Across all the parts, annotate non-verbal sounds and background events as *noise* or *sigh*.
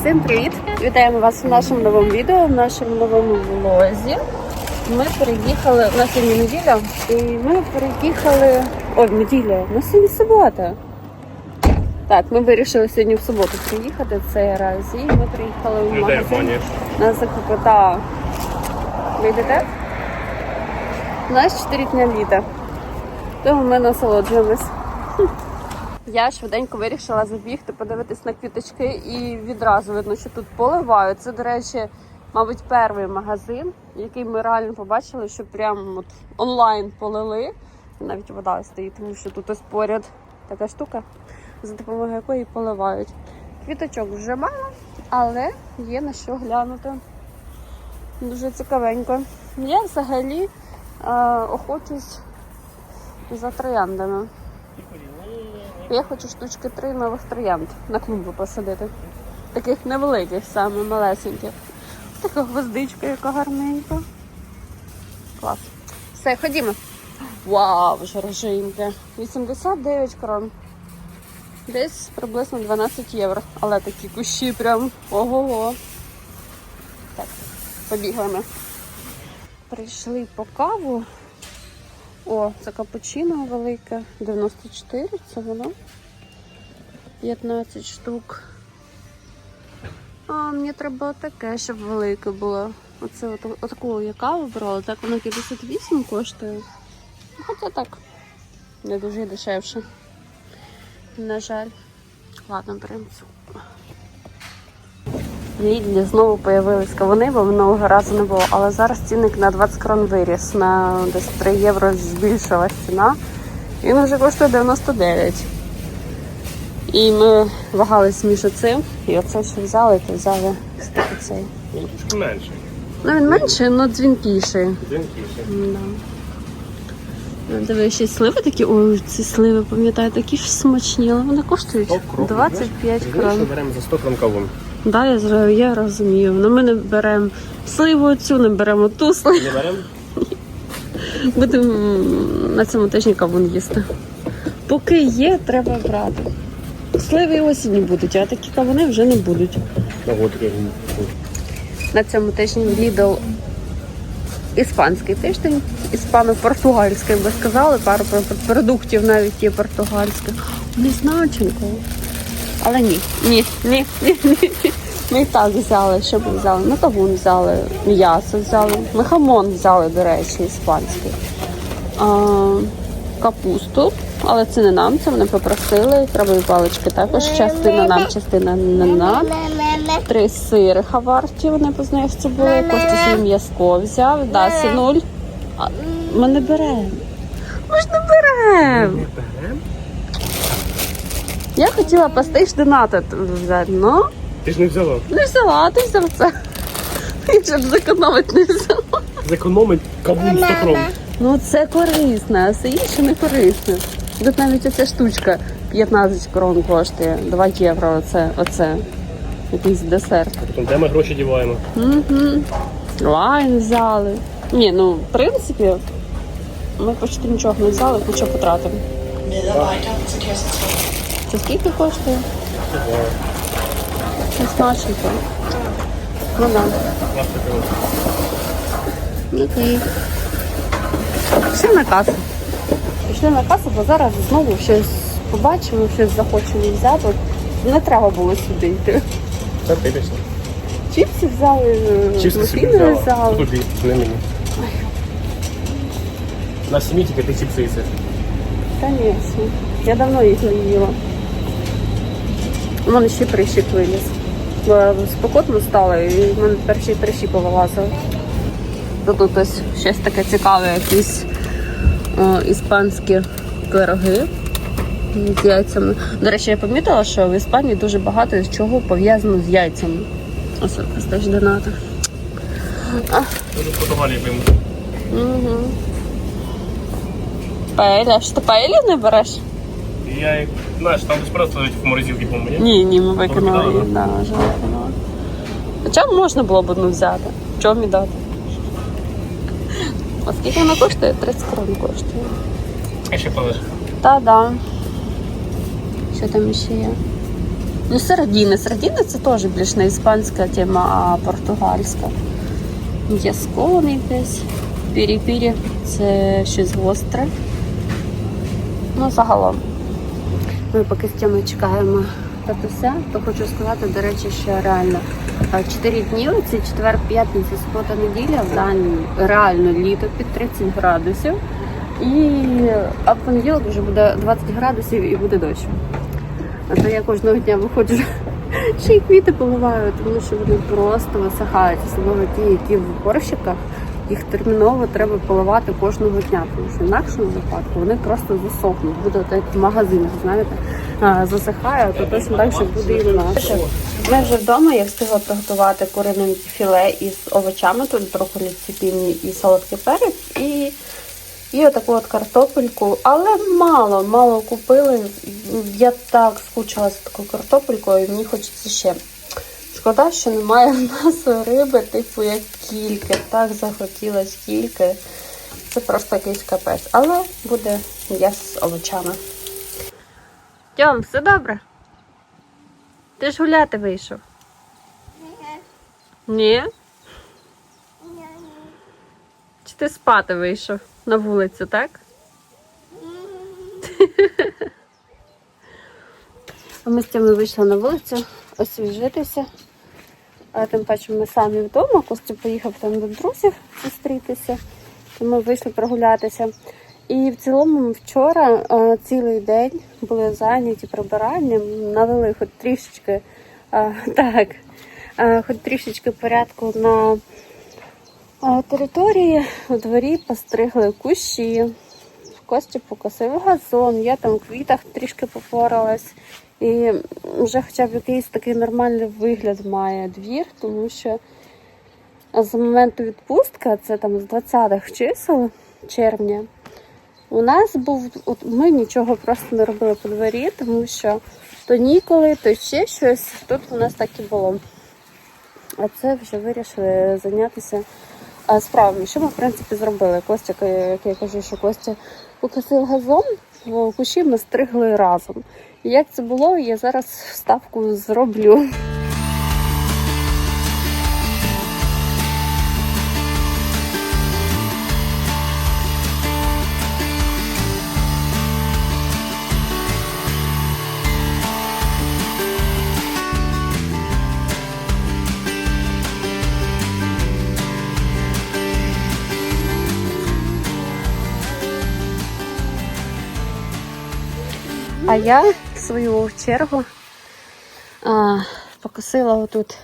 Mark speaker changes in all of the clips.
Speaker 1: Всім привіт! Вітаємо вас в нашому новому відео, в нашому новому влозі. Ми переїхали, у нас сьогодні неділя, і ми переїхали. Ой, неділя, у нас сьогодні субота. Так, ми вирішили сьогодні в суботу приїхати, це раз. І ми приїхали в магазин на закупита. Ви йдете? У нас 4 дня літа. Тому ми насолоджуємось. Я швиденько вирішила забігти, подивитись на квіточки, і відразу видно, що тут поливають. Це, до речі, мабуть, перший магазин, який ми реально побачили, що прям от онлайн полили. Навіть вода стоїть, тому що тут ось поряд така штука, за допомогою якої поливають. Квіточок вже мало, але є на що глянути. Дуже цікавенько. Я взагалі е, охочусь за трояндами. Я хочу штучки три нових троянд на клумбу посадити. Таких невеликих, саме малесеньких. Така гвоздичка, яка гарненька. Клас. Все, ходімо. Вау, жоржинки. 89 крон. Десь приблизно 12 євро. Але такі кущі прям ого-го. Так, побігли Прийшли по каву. О, це капучино велике. 94, це воно. 15 штук. А, мені треба таке, щоб велике було. Оце от, отаку я каву брала, так воно 58 коштує. Хоча так. Не дуже дешевше. На жаль. Ладно, беремо цю. В Лідлі знову появились кавуни, бо минулого разу не було. Але зараз цінник на 20 крон виріс. На десь 3 євро збільшилась ціна. Він вже коштує 99. І ми вагались між цим. І оце що взяли, то взяли цей.
Speaker 2: Він трошки менший.
Speaker 1: Ну він менший, але дзвінкіший.
Speaker 2: Дзвінкіший.
Speaker 1: Да. Ну, Диви, ще й сливи такі. Ой, ці сливи, пам'ятаю, такі ж смачні, але вони коштують
Speaker 2: 100 крон.
Speaker 1: 25 крон.
Speaker 2: беремо за 100 крон кавун.
Speaker 1: Да, я, я розумію. Ну ми не беремо сливу цю, не беремо ту сливу.
Speaker 2: Не беремо? *laughs*
Speaker 1: Будемо на цьому тижні кавун їсти. Поки є, треба брати. Сливи і осінні будуть, а такі кавуни вже не будуть. На цьому тижні Lidl іспанський тиждень, іспано-португальський, би сказали, пару продуктів навіть є португальських. Не значенько. Але ні, ні, ні, ні, ні. Ми так взяли, що ми взяли? Ми кавун взяли, м'ясо взяли, ми хамон взяли, до речі, іспанський. А, капусту, але це не нам, це вони попросили. Крабові палички також. Частина нам, частина не нам. Три сири хаварті, вони познаються були. Костя свій м'язко взяв, Дасі нуль. А, ми не беремо. Ми ж не беремо.
Speaker 2: Беремо?
Speaker 1: Я хотіла пастиш донати взяти, ну
Speaker 2: Ти ж не взяла.
Speaker 1: не взяла, а ти взяв це. *laughs* Я щоб зекономити не взяла.
Speaker 2: Зекономить кавун 100 крон.
Speaker 1: Ну це корисне, а все інше не корисне. Тут навіть оця штучка 15 крон коштує, 2 євро. Оце, оце. Якийсь десерт.
Speaker 2: Потім де ми гроші діваємо?
Speaker 1: Угу. Лайн взяли. Ні, ну в принципі, ми почти нічого не взяли, хоча потратимо.
Speaker 3: Mitarbeiter zu testen.
Speaker 1: Це скільки коштує? Не смачненько. Ну да. Окей. Пішли на касу. Пішли на касу, бо зараз знову щось побачимо, щось захочемо взяти. Не треба було сюди йти.
Speaker 2: Це дивишся.
Speaker 1: Чіпси взяли,
Speaker 2: собі взяла.
Speaker 1: взяли.
Speaker 2: Тобі, не мені. На сім'ї тільки ти чіпси їси.
Speaker 1: Конечно. Я давно їх не їла. У мене ще прищик виліз. Бо Спекотно стало і в мене перші прищі повилазили. Тут ось щось таке цікаве, якісь о, іспанські пироги з яйцями. До речі, я помітила, що в Іспанії дуже багато з чого пов'язано з яйцями. Ось якась теж доната. Угу. Паеля. Що ти паелю не береш?
Speaker 2: Я, як, знаєш, там десь просто в морозилки по-моєму.
Speaker 1: Ні, ні, ми викинули її. Вже викинули. Хоча можна було б одну взяти. Чого мені дати? А скільки вона коштує? 30 крон коштує.
Speaker 2: А ще полежиш.
Speaker 1: Та да. Що там ще є? Ну, сардіни. Сардіни це теж більш не іспанська тема, а португальська. М'язко якесь. Пірі-пірі це щось гостре. Ну, загалом. Ми поки з Тьомою чекаємо татуся, то хочу сказати, до речі, що реально е, 4 дні, це четвер, п'ятниця, субота, неділя, в Данії реально літо під 30 градусів. І а в понеділок вже буде 20 градусів і буде дощ. А то я кожного дня виходжу, *laughs* ще й квіти поливаю, тому що вони просто висихають, особливо ті, які в горщиках. Їх терміново треба поливати кожного дня, тому що інакшому випадку вони просто засохнуть. Буде так в магазинах, знаєте, засихає, то точно так же буде і в нас. Ми вже вдома я встигла приготувати курине філе із овочами, тут брокколі, ципіні і солодкий перець. І і отаку от картопельку, але мало, мало купили. Я так скучила за такою картопелькою, і мені хочеться ще. Шкода, що немає в нас риби, типу як кільки. Так захотілось кільки. Це просто якийсь капець. Але буде я з овочами. Тьом, все добре? Ти ж гуляти вийшов? Ні. Чи ти спати вийшов на вулицю, так? *laughs* Ми з цим вийшли на вулицю освіжитися. А тим паче ми самі вдома. Костя поїхав там до друзів зустрітися, то ми вийшли прогулятися. І в цілому ми вчора а, цілий день були зайняті прибиранням, навели хоч трішечки а, *laughs* так, а, хоч трішечки порядку на а, території у дворі постригли кущі. Костя покосив газон, я там в квітах трішки попоралась. І вже хоча б якийсь такий нормальний вигляд має двір, тому що з моменту відпустки, це там з 20-х чисел червня, у нас був, от ми нічого просто не робили по дворі, тому що то ніколи, то ще щось. Тут у нас так і було. А це вже вирішили зайнятися справами. Що ми, в принципі, зробили? Костя, як я кажу, що Костя покосив газон, в кущі ми стригли разом. Як це було, я зараз вставку зроблю. А я свою чергу а, покосила отут.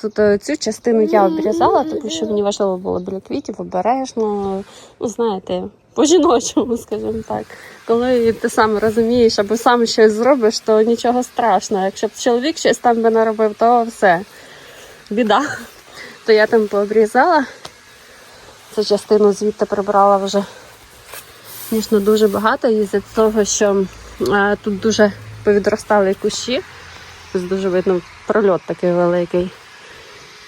Speaker 1: Тут е, цю частину я обрізала, тому що мені важливо було біля квітів обережно. Ну, знаєте, по-жіночому, скажімо так. Коли ти сам розумієш або сам щось зробиш, то нічого страшного. Якщо б чоловік щось там би наробив, то все, біда. То я там пообрізала. Цю частину звідти прибрала вже звісно, дуже багато із-за того, що тут дуже повідростали кущі. Ось дуже видно прольот такий великий.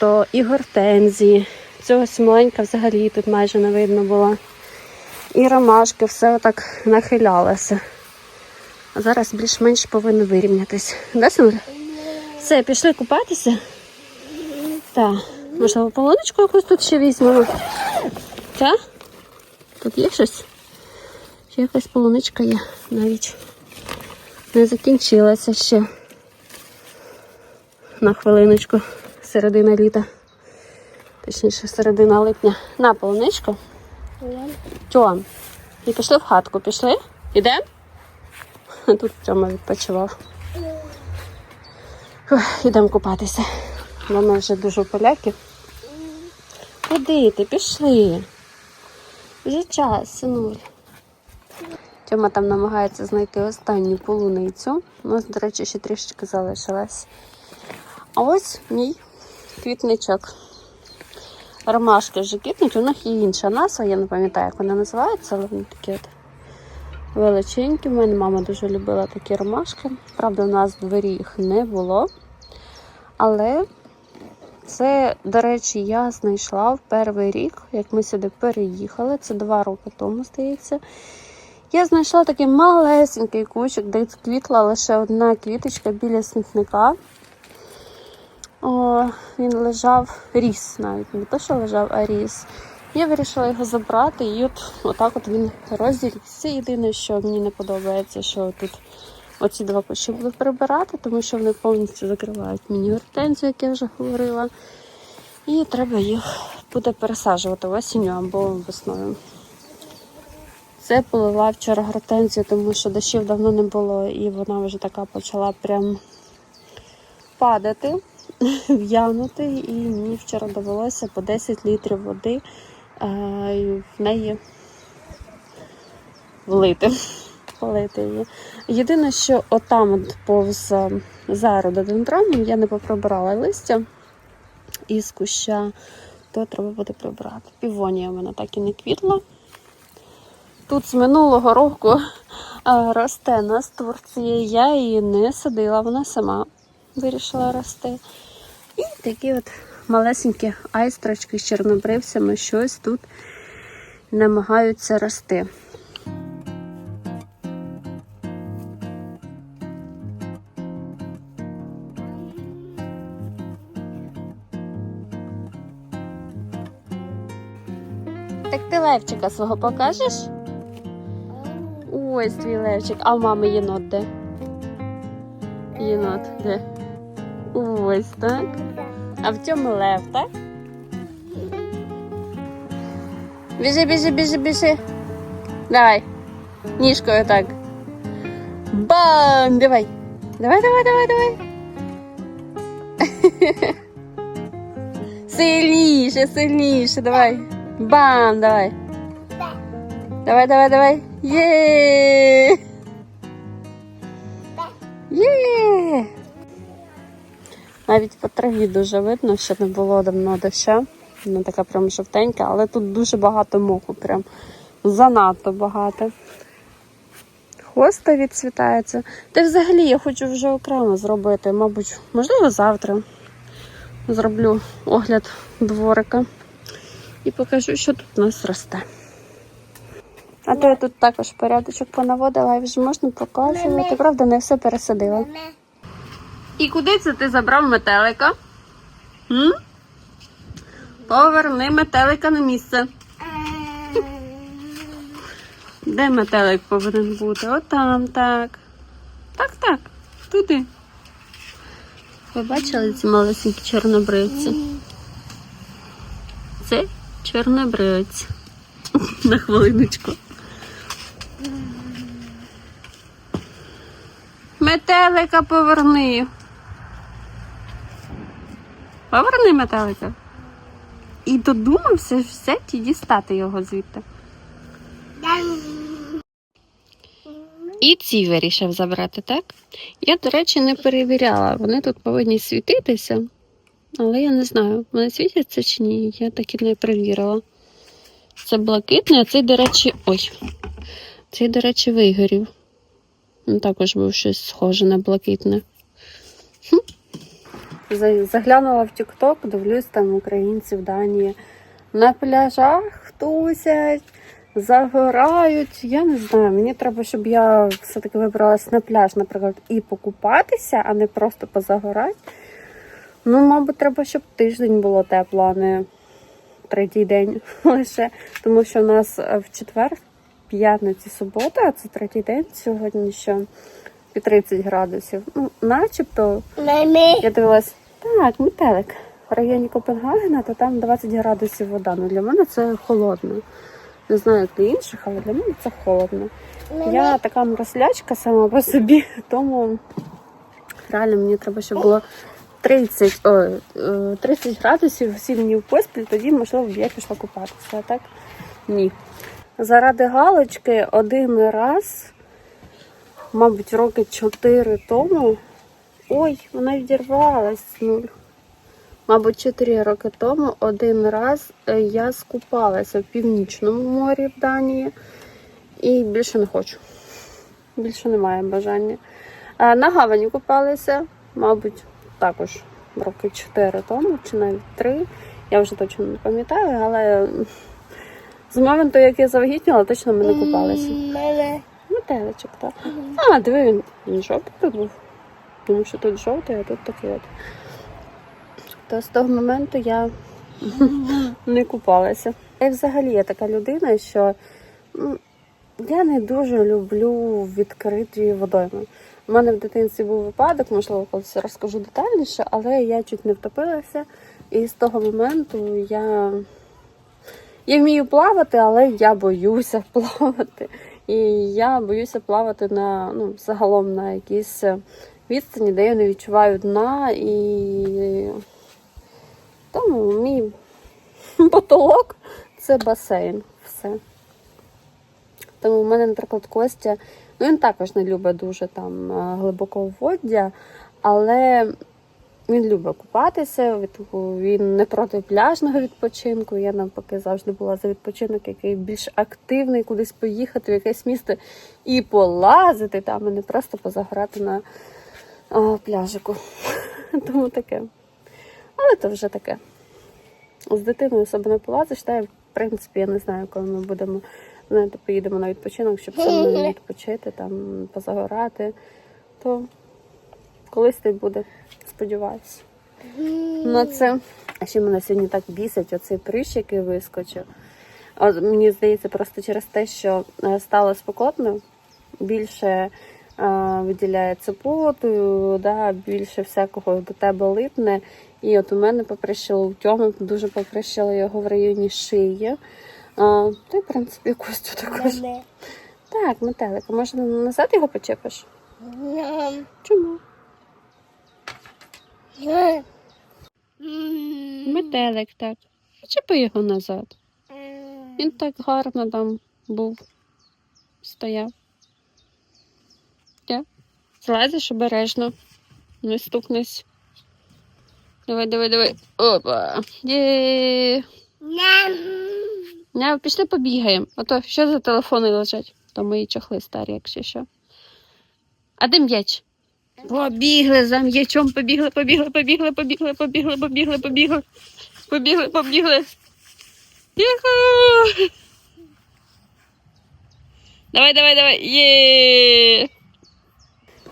Speaker 1: То і гортензії. Цього ось взагалі тут майже не видно було. І ромашки, все отак нахилялося. А зараз більш-менш повинно вирівнятися. Да, Симур? Все, пішли купатися. Так, можливо, полоночку якусь тут ще візьмемо. Так? Тут є щось? Ще якась полуничка є навіть не закінчилася ще на хвилиночку середина літа. Точніше, середина липня. На полуничку. Тьом. І пішли в хатку. Пішли? Ідемо? *laughs* Тут Тьома відпочивав. Ідемо купатися. Мама вже дуже у поляків. Куди ти? Пішли. Вже час, синуль. Тьома там намагається знайти останню полуницю. У нас, до речі, ще трішечки залишилась. А ось мій квітничок. Ромашки вже квітнуть, у них є інша назва, я не пам'ятаю, як вона називається, але вони такі от величенькі. У мене мама дуже любила такі ромашки. Правда, у нас в дворі їх не було. Але це, до речі, я знайшла в перший рік, як ми сюди переїхали. Це два роки тому, здається. Я знайшла такий малесенький кущик, де квітла лише одна квіточка біля смітника. О, він лежав, ріс навіть, не то, що лежав, а ріс. Я вирішила його забрати, і от отак от він розрісся. Єдине, що мені не подобається, що тут оці два кущі буду прибирати, тому що вони повністю закривають мені гортензію, як я вже говорила. І треба їх буде пересаджувати осінню або весною. Це полила вчора гортензію, тому що дощів давно не було, і вона вже така почала прям падати, *laughs* в'янути. І мені вчора довелося по 10 літрів води е, в неї влити. *laughs* Полити її. Єдине, що отам от повз е, зарододендроном я не поприбирала листя із куща, то треба буде прибрати. Півонія в мене так і не квітла. Тут з минулого року росте настурція. Я її не садила, вона сама вирішила рости. І такі от малесенькі айстрочки з чорнобривцями щось тут намагаються рости. Так ти левчика свого покажеш? Ось твій левчик. А в мами єнот де? Єнот де? Ось так. А в цьому лев, так? Біжи, біжи, біжи, біжи. Давай. Ніжкою так. Бам! Давай. Давай, давай, давай, давай. *laughs* Сильніше, сильніше, давай. Бам, давай. Давай, давай, давай. Є. Є. Навіть по траві дуже видно, що не було давно доща. Вона така прям жовтенька, але тут дуже багато моху, прям занадто багато. Хоста відцвітається. Та взагалі я хочу вже окремо зробити, мабуть, можливо, завтра зроблю огляд дворика і покажу, що тут у нас росте. А то я тут також порядочок понаводила, і вже можна показувати. Правда, не все пересадила. І куди це ти забрав метелика? М? Поверни метелика на місце. Де метелик повинен бути? Отам, так. Так, так. Туди. Ви бачили ці малесенькі чорнобривці? Це чорнобривець. *laughs* На хвилиночку. Метелика поверни. Поверни метелика. І додумався взяти і дістати його звідти. І ці вирішив забрати, так? Я, до речі, не перевіряла. Вони тут повинні світитися, але я не знаю, вони світяться чи ні. Я так і не перевірила. Це блакитний, а цей, до речі, ой. Цей, до речі, вигорів. Він також був щось схоже на блакитне. Заглянула в TikTok, дивлюсь там українці в Данії. На пляжах тусять, загорають. Я не знаю, мені треба, щоб я все-таки вибралась на пляж, наприклад, і покупатися, а не просто позагорати. Ну, мабуть, треба, щоб тиждень було тепло, а не третій день *laughs* лише. Тому що у нас е, в четвер, п'ятниці, субота, а це третій день сьогодні що під 30 градусів. Ну, начебто я дивилась, так, метелик. В районі Копенгагена, то там 20 градусів вода. Ну для мене це холодно. Не знаю, як для інших, але для мене це холодно. Я така мрослячка сама по собі, *laughs* тому реально мені треба, щоб було 30, о, е, 30 градусів 7 днів поспіль, тоді, можливо, б я пішла купатися. А так ні. Заради галочки один раз, мабуть, роки 4 тому. Ой, вона відірвалась нуль. Мабуть, 4 роки тому один раз е, я скупалася в північному морі в Данії і більше не хочу. Більше немає бажання. Е, На гавані купалися, мабуть, також роки 4 тому, чи навіть 3. Я вже точно не пам'ятаю, але з моменту, як я завагітніла, точно ми не купалися. Метеличок, так. А, диви, він, він жовтий був. Тому що тут жовтий, а тут такий от. То з того моменту я *laughs* не купалася. Я взагалі я така людина, що я не дуже люблю відкриті водойми. У мене в дитинстві був випадок, можливо, колись розкажу детальніше, але я чуть не втопилася. І з того моменту я, я вмію плавати, але я боюся *laughs* плавати. І я боюся плавати на ну, загалом на якійсь відстані, де я не відчуваю дна. І тому мій *laughs* потолок це басейн. Все. Тому в мене, наприклад, Костя, ну він також не любить дуже там е, глибоководдя, але він любить купатися, він не проти пляжного відпочинку. Я навпаки завжди була за відпочинок, який більш активний, кудись поїхати в якесь місто і полазити там, і не просто позаграти на а, пляжику. *laughs* Тому таке. Але то вже таке. З дитиною себе не полазиш, та в принципі, я не знаю, коли ми будемо знаєте, поїдемо на відпочинок, щоб саме *laughs* відпочити, там, позагорати, то колись це буде, сподіваюся. На це. А ще мене сьогодні так бісить оцей прищ, який вискочив. А мені здається, просто через те, що е, стало спекотно, більше е, виділяється поту, да, більше всякого до тебе липне. І от у мене поприщило у Тьоми, дуже поприщило його в районі шиї. А, ти, в принципі, Костю також. Так, метелика. Може, назад його почепиш? Чому? Метелик, так. Почепи його назад. Він так гарно там був. Стояв. Я. Злазиш обережно. Не стукнись. Давай, давай, давай. Опа. Є. Не, пішли побігаємо. Ото що за телефони лежать? То мої чохли старі, якщо що. А де м'яч? Побігли за м'ячом, побігли, побігли, побігли, побігли, побігли, побігли, побігли. Побігли, побігли. Юху! Давай, давай, давай. Є.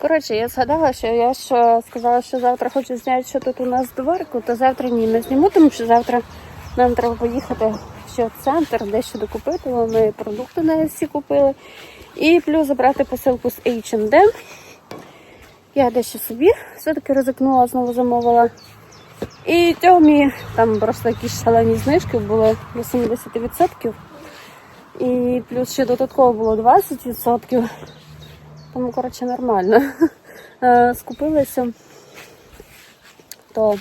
Speaker 1: Коротше, я згадала, що я ж сказала, що завтра хочу зняти, що тут у нас дворику, то завтра ні, не зніму, тому що завтра нам треба поїхати ще в центр, дещо докупити. бо Ми продукти на всі купили. І плюс забрати посилку з H&M. Я дещо собі все-таки ризикнула, знову замовила. І Тьомі там просто якісь шалені знижки були до 70%. І плюс ще додатково було 20%. Тому, коротше, нормально. *laughs* Е, Скупилися. То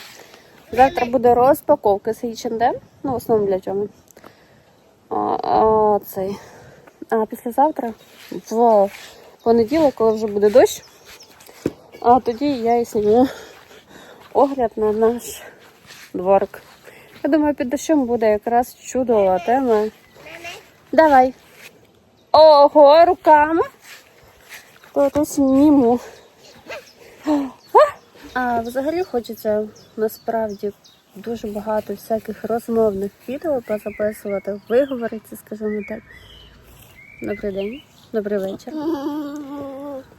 Speaker 1: завтра буде розпаковка з H&M. Ну, в основному для чого. А, а, а післязавтра, в понеділок, коли вже буде дощ, а тоді я і зніму огляд на наш дворик. Я думаю, під дощем буде якраз чудова тема. Давай. Ого, руками. То то зніму. А взагалі хочеться насправді дуже багато всяких розмовних відео позаписувати, виговоритися, скажімо так. Добрий день, добрий вечір.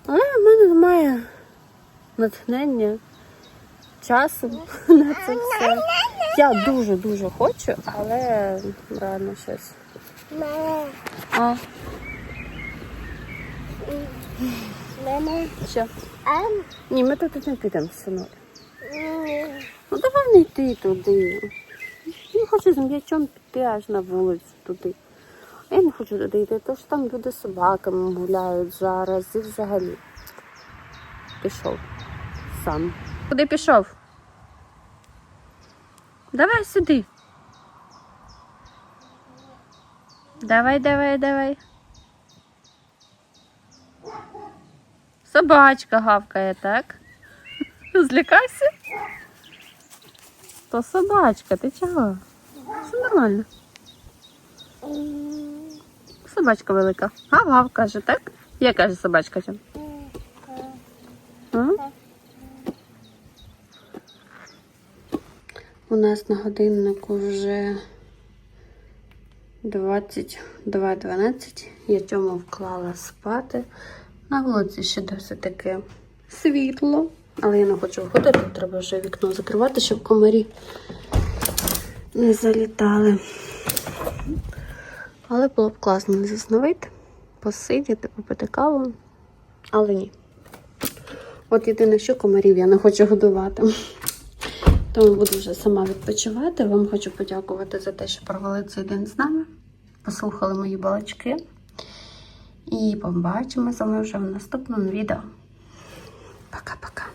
Speaker 1: Але в мене немає натхнення, часу *laughs* на це все. Я дуже-дуже хочу, але реально щось. А, що? Ні, ми тут не підемо, синок. Ну давай не йти туди. Я хочу з м'ячом піти аж на вулицю туди. А я не хочу туди йти, тому що там люди з собаками гуляють зараз і взагалі. Пішов сам. Куди пішов? Давай сюди. Давай, давай, давай. Собачка гавкає, так? *laughs* Злякався? То собачка, ти чого? Все нормально. Собачка велика. Гав-гав каже, так? Я каже собачка? А? У нас на годиннику вже 22.12. Я цьому вклала спати. На вулиці ще досить таке світло. Але я не хочу виходити, треба вже вікно закривати, щоб комарі не залітали. Але було б класно засновити, посидіти, попити каву. Але ні. От єдине, що комарів я не хочу годувати. Тому буду вже сама відпочивати. Вам хочу подякувати за те, що провели цей день з нами. Послухали мої балачки. І побачимося ми вже в наступному відео. Пока-пока.